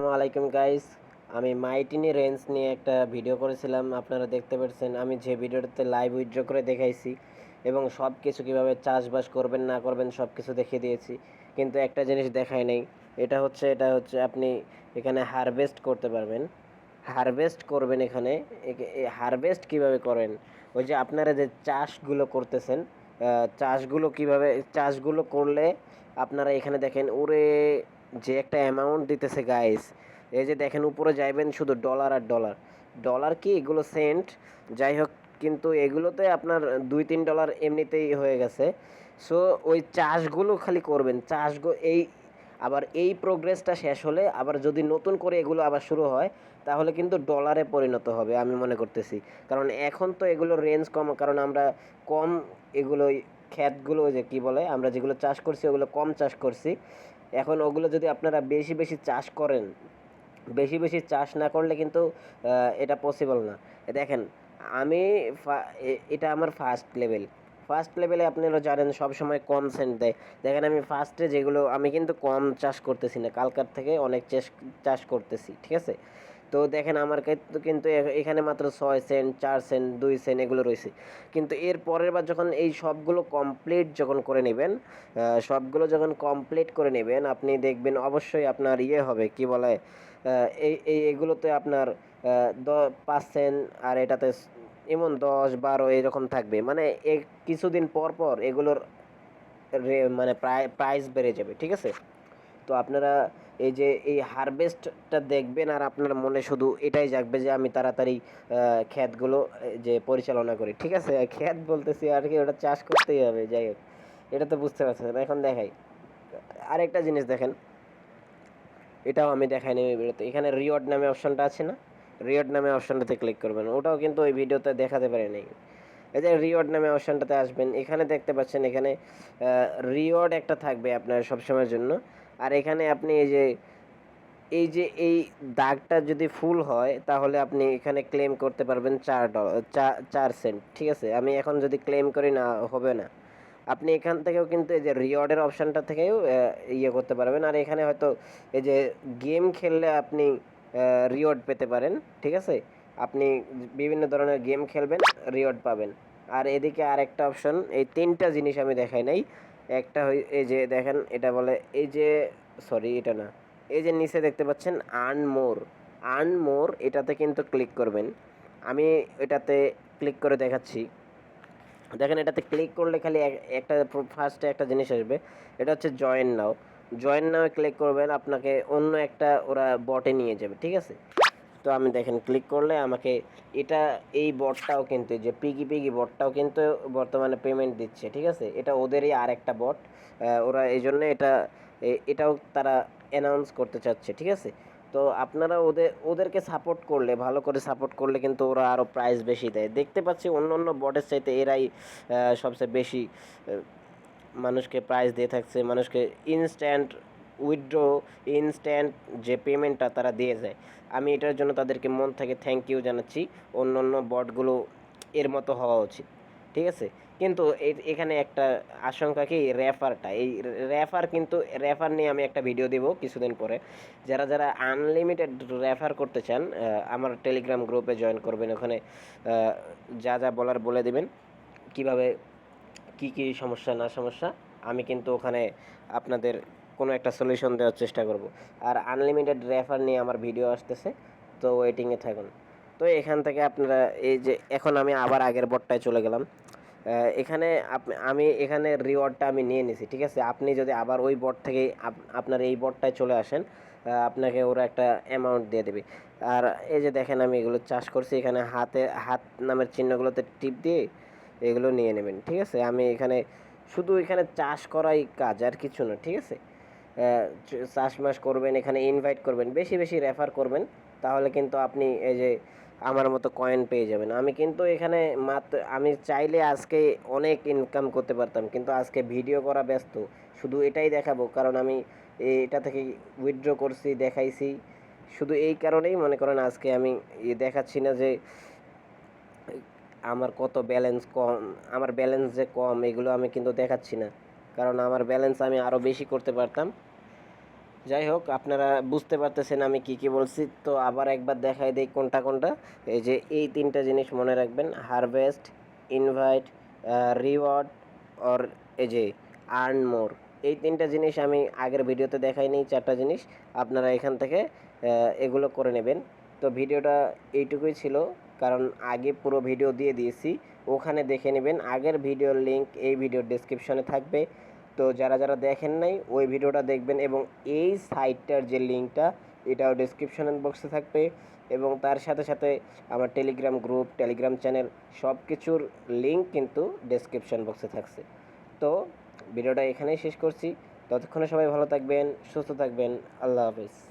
আসসালামু আলাইকুম গাইস আমি মাইটিনি রেঞ্জ নিয়ে একটা ভিডিও করেছিলাম। আপনারা দেখতে পাচ্ছেন, আমি যে ভিডিওটাতে লাইভ উইথড্র করে দেখাইছি এবং সব কিছু কীভাবে চাষবাস করবেন, না করবেন সব কিছু দেখিয়ে দিয়েছি। কিন্তু একটা জিনিস দেখায় নেই, এটা হচ্ছে এটা হচ্ছে আপনি এখানে হারভেস্ট করতে পারবেন। হারভেস্ট করবেন এখানে হারভেস্ট কীভাবে করেন? ওই যে আপনারা যে চাষগুলো করতেছেন চাষগুলো কীভাবে, চাষগুলো করলে আপনারা এখানে দেখেন, ওরে যে একটা অ্যামাউন্ট দিতেছে গাইস এই যে দেখেন উপরে যাইবেন শুধু ডলার আর ডলার ডলার কি? এগুলো সেন্ট যাই হোক, কিন্তু এগুলোতে আপনার দুই তিন ডলার এমনিতেই হয়ে গেছে। সো ওই চাষগুলো খালি করবেন। চাষগুলো এই, আবার এই প্রোগ্রেসটা শেষ হলে আবার যদি নতুন করে এগুলো আবার শুরু হয়, তাহলে কিন্তু ডলারে পরিণত হবে, আমি মনে করতেছি। কারণ এখন তো এগুলো রেঞ্জ কম, কারণ আমরা কম এগুলো ক্ষেতগুলো যে কী বলে, আমরা যেগুলো চাষ করছি, ওগুলো কম চাষ করছি। এখন ওগুলো যদি আপনারা বেশি বেশি চাষ করেন, বেশি বেশি চাষ না করলে কিন্তু এটা পসিবল না। দেখেন, আমি এটা আমার ফার্স্ট লেভেল ফার্স্ট লেভেলে আপনারা জানেন সব সময় কম সেন্ট দেয়। দেখেন, আমি ফার্স্টে যেগুলো, আমি কিন্তু কম চাষ করতেছি না, কালকার থেকে অনেক চাষ চাষ করতেছি, ঠিক আছে? তো দেখেন আমার কিন্তু এখানে মাত্র ছয় সেন্ট, চার সেন্ট, দুই সেন্ট এগুলো রয়েছে। কিন্তু এর পরের বার যখন এই সবগুলো কমপ্লিট যখন করে নেবেন সবগুলো যখন কমপ্লিট করে নেবেন, আপনি দেখবেন অবশ্যই আপনার ইয়ে হবে, কি বলে এই এগুলোতে আপনার দ, পাঁচ সেন্ট আর এটাতে এমন দশ, বারো এরকম থাকবে। মানে কিছুদিন পর পর এগুলোর মানে প্রায় প্রাইস বেড়ে যাবে, ঠিক আছে? তো আপনারা এই যে এই হারভেস্টটা দেখবেন আর আপনার মনে শুধু এটাই জাগবে যে আমি তাড়াতাড়ি ক্ষেতগুলো যে পরিচালনা করি। ঠিক আছে? ক্ষেত বলতেছি আর কি, ওটা চাষ করতেই হবে, যাই হোক। এটা তো বুঝতে পারছেন। এখন দেখাই। আরেকটা জিনিস দেখেন। এটাও আমি দেখাই নেব এই ভিডিওতে। এখানে রিওয়ার্ড নামে অপশনটা আছে না? রিওয়ার্ড নামে অপশনটাতে ক্লিক করবেন। ওটাও কিন্তু ওই ভিডিওতে দেখাতে পারে নাই। এই যে রিওয়ার্ড নামে অপশনটাতে আসবেন। এখানে দেখতে পাচ্ছেন এখানে রিওয়ার্ড একটা থাকবে আপনার সবসময়ের জন্য। আর এখানে আপনি এই যে এই যে এই দাগটা যদি ফুল হয়, তাহলে আপনি এখানে ক্লেম করতে পারবেন চার ডলার চার সেন্ট ঠিক আছে? আমি এখন যদি ক্লেম করি না, হবে না। আপনি এখান থেকেও কিন্তু এই যে রিওয়ার্ডের অপশানটা থেকেও ইয়ে করতে পারবেন। আর এখানে হয়তো এই যে গেম খেললে আপনি রিওয়ার্ড পেতে পারেন, ঠিক আছে? আপনি বিভিন্ন ধরনের গেম খেলবেন রিওয়ার্ড পাবেন। আর এদিকে আরেকটা অপশন এই তিনটা জিনিস আমি দেখাই নাই। একটা হই, এই যে দেখেন, এটা বলে, এই যে সরি এটা না। এই যে নিচে দেখতে পাচ্ছেন আর্ন মোর আর্ন মোর এটাতে কিন্তু ক্লিক করবেন। আমি এটাতে ক্লিক করে দেখাচ্ছি। দেখেন, এটাতে ক্লিক করলে খালি একটা ফার্স্টে একটা জিনিস আসবে। এটা হচ্ছে join now join now click করবেন, আপনাকে অন্য একটা ওরা বটে নিয়ে যাবে, ঠিক আছে? তো আমি দেখেন ক্লিক করলে আমাকে এটা, এই বটটাও কিন্তু যে পিগি পিগি বটটাও কিন্তু বর্তমানে পেমেন্ট দিচ্ছে, ঠিক আছে? এটা ওদেরই আর একটা বট ওরা এই জন্য এটা এটাও তারা অ্যানাউন্স করতে চাচ্ছে, ঠিক আছে? তো আপনারা ওদের ওদেরকে সাপোর্ট করলে, ভালো করে সাপোর্ট করলে কিন্তু ওরা আরও প্রাইস বেশি দেয়। দেখতে পাচ্ছি অন্য অন্য বটের চাইতে এরাই সবচেয়ে বেশি মানুষকে প্রাইস দিয়ে থাকছে, মানুষকে ইনস্ট্যান্ট উইথড্র ইনস্ট্যান্ট যে পেমেন্টটা তারা দিয়ে যায়। আমি এটার জন্য তাদেরকে মন থেকে থ্যাংক ইউ জানাচ্ছি। অন্য অন্য বটগুলো এর মতো হওয়া উচিত। ঠিক আছে? কিন্তু এখানে একটা আশঙ্কা কি? র্যাফারটা এই র্যাফার কিন্তু র্যাফার নিয়ে আমি একটা ভিডিও দেবো কিছুদিন পরে। যারা যারা আনলিমিটেড রেফার করতে চান আমার টেলিগ্রাম গ্রুপে জয়েন করবেন। ওখানে যা যা বলার বলে দেবেন। কীভাবে, কি কি সমস্যা, না সমস্যা? আমি কিন্তু ওখানে আপনাদের কোনো একটা সলিউশন দেওয়ার চেষ্টা করব। আর আনলিমিটেড রেফার নিয়ে আমার ভিডিও আসতেছে, তো ওয়েটিংয়ে থাকুন। তো এখান থেকে আপনারা এই যে, এখন আমি আবার আগের বটটায় চলে গেলাম। এখানে আমি এখানে রিওয়ার্ডটা আমি নিয়ে নিছি, ঠিক আছে? আপনি যদি আবার ওই বট থেকে আপ- আপনার এই বটটায় চলে আসেন আপনাকে ওরা একটা অ্যামাউন্ট দিয়ে দেবে। আর এই যে দেখেন, আমি এগুলো চাষ করছি, এখানে হাতে, হাত নামের চিহ্নগুলোতে টিপ দিয়ে এগুলো নিয়ে নেবেন, ঠিক আছে? আমি এখানে শুধু এখানে চাষ করাই কাজ, আর কিছু না, ঠিক আছে? চাষবাস করবেন, এখানে ইনভাইট করবেন, বেশি বেশি রেফার করবেন, তাহলে কিন্তু আপনি এই যে আমার মতো কয়েন পেয়ে যাবেন। আমি কিন্তু এখানে মাত্র, আমি চাইলে আজকে অনেক ইনকাম করতে পারতাম, কিন্তু আজকে ভিডিও করা ব্যস্ত। শুধু এটাই দেখাবো, কারণ আমি এটা থেকে উইথড্র করছি, দেখাইছি। শুধু এই কারণেই মনে করেন আজকে আমি দেখাচ্ছি না যে আমার কত ব্যালেন্স কম, আমার ব্যালেন্স যে কম, এগুলো আমি কিন্তু দেখাচ্ছি না। কারণ আমার ব্যালেন্স আমি আরও বেশি করতে পারতাম। যাই হোক, আপনারা বুঝতে পারতেছেন আমি কি কি বলছি। তো আবার একবার দেখাই দেই কোনটা কোনটা। এই যে এই তিনটা জিনিস মনে রাখবেন। হারভেস্ট ইনভাইট রিওয়ার্ড অর এই যে আর্ন মোর এই তিনটা জিনিস আমি আগের ভিডিওতে দেখাই দেখাইনি চারটা জিনিস। আপনারা এখান থেকে এগুলো করে নেবেন। তো ভিডিওটা এইটুকুই ছিল। কারণ আগে পুরো ভিডিও দিয়ে দিয়েছি। ওখানে দেখে নেবেন, আগের ভিডিওর লিংক এই ভিডিওর ডেসক্রিপশনে থাকবে। তো যারা যারা দেখেন নাই, ওই ভিডিওটা দেখবেন এবং এই সাইটটার যে লিঙ্কটা এটাও ডেসক্রিপশন বক্সে থাকবে। এবং তার সাথে সাথে আমার টেলিগ্রাম গ্রুপ টেলিগ্রাম চ্যানেল সব কিছুর লিঙ্ক কিন্তু ডেসক্রিপশন বক্সে থাকছে। তো ভিডিওটা এখানেই শেষ করছি। ততক্ষণে সবাই ভালো থাকবেন, সুস্থ থাকবেন। আল্লাহ হাফেজ।